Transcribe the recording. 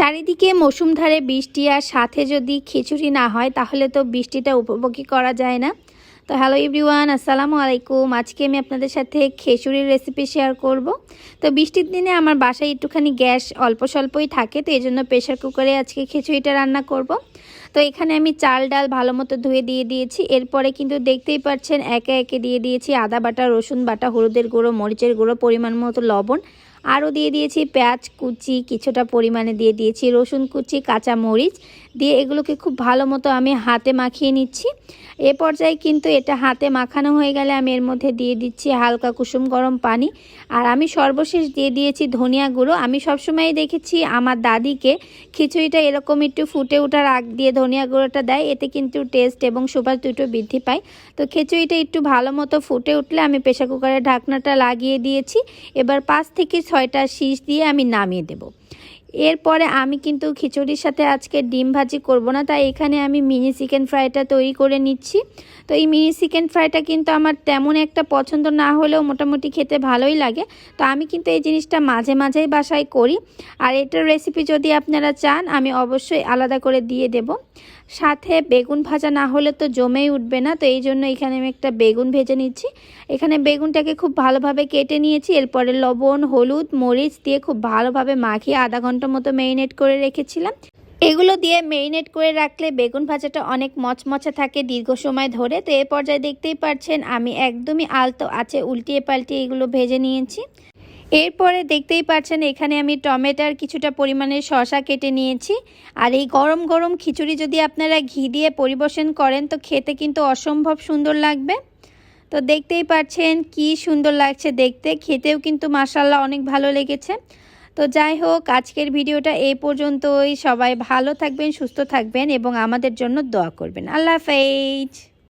চারিদিকে মৌসুমধারে বৃষ্টি আর সাথে যদি খিচুড়ি না হয়, তাহলে তো বৃষ্টিটা উপভোগী করা যায় না। তো হ্যালো এভরিওয়ান, আসসালামু আলাইকুম। আজকে আমি আপনাদের সাথে খিচুড়ির রেসিপি শেয়ার করব। তো বৃষ্টির দিনে আমার বাসায় একটুখানি গ্যাস অল্প স্বল্পই থাকে, তো এই জন্য প্রেশার কুকারে আজকে খিচুড়িটা রান্না করব। তো এখানে আমি চাল ডাল ভালো মতো ধুয়ে দিয়ে দিয়েছি। এরপরে কিন্তু দেখতেই পাচ্ছেন একে একে দিয়ে দিয়েছি আদা বাটা, রসুন বাটা, হলুদের গুঁড়ো, মরিচের গুঁড়ো, পরিমাণ মতো লবণ আরও দিয়ে দিয়েছি পেঁয়াজ কুচি, কিছুটা পরিমাণে দিয়ে দিয়েছি রসুন কুচি কাঁচা মরিচ দিয়ে এগুলোকে খুব ভালো মতো আমি হাতে মাখিয়ে নিচ্ছি। এ পর্যায়ে কিন্তু এটা হাতে মাখানো হয়ে গেলে আমি এর মধ্যে দিয়ে দিচ্ছি হালকা কুসুম গরম পানি। আর আমি সর্বশেষ দিয়ে দিয়েছি ধনিয়া গুঁড়ো। আমি সবসময় দেখেছি আমার দাদিকে খিচুড়িটা এরকম একটু ফুটে ওঠার আগ দিয়ে ধনিয়া গুঁড়োটা দেয়। এতে কিন্তু টেস্ট এবং সুপার দুটো বৃদ্ধি পায়। তো খিচুড়িটা একটু ভালো মতো ফুটে উঠলে আমি প্রেশার কুকারের ঢাকনাটা লাগিয়ে দিয়েছি। এবার পাঁচ থেকে ছয়টা শীষ দিয়ে আমি নামিয়ে দেবো। এরপরে আমি কিন্তু খিচুড়ির সাথে আজকে ডিম ভাজি করব না, তাই এখানে আমি মিনি চিকেন ফ্রাইটা তৈরি করে নিচ্ছি। তো এই মিনি চিকেন ফ্রাইটা কিন্তু আমার তেমন একটা পছন্দ না হলেও মোটামুটি খেতে ভালোই লাগে। তো আমি কিন্তু এই জিনিসটা মাঝে মাঝেই বাসায় করি। আর এটার রেসিপি যদি আপনারা চান, আমি অবশ্যই আলাদা করে দিয়ে দেব। সাথে বেগুন ভাজা না হলে তো জমেই উঠবে না, তো এই জন্য এখানে আমি একটা বেগুন ভেজে নিচ্ছি। এখানে বেগুনটাকে খুব ভালোভাবে কেটে নিয়েছি, এরপরে লবণ, হলুদ, মরিচ দিয়ে খুব ভালোভাবে মাখিয়ে আধা ঘণ্টা মতো মেরিনেট করে রেখেছিলাম। এগুলো দিয়ে মেরিনেট করে রাখলে বেগুন ভাজাটা অনেক মচমচে থাকে দীর্ঘ সময় ধরে। তো এ পর্যায়ে দেখতেই পাচ্ছেন আমি একদমই আলতো আছে উল্টিয়ে পাল্টিয়ে এগুলো ভেজে নিয়েছি। এরপরে দেখতেই পাচ্ছেন এখানে আমি টমেটোর কিছুটা পরিমাণে শশা কেটে নিয়েছি। আর এই গরম গরম খিচুড়ি যদি আপনারা ঘি দিয়ে পরিবেশন করেন, তো খেতে কিন্তু অসম্ভব সুন্দর লাগবে। তো দেখতেই পাচ্ছেন কি সুন্দর লাগছে দেখতে। খেতেও কিন্তু মাসাল্লাহ অনেক ভালো লেগেছে। তো যাই হোক, আজকের ভিডিওটা এই পর্যন্তই। সবাই ভালো থাকবেন, সুস্থ থাকবেন এবং আমাদের জন্য দোয়া করবেন। আল্লাহ হাফেজ।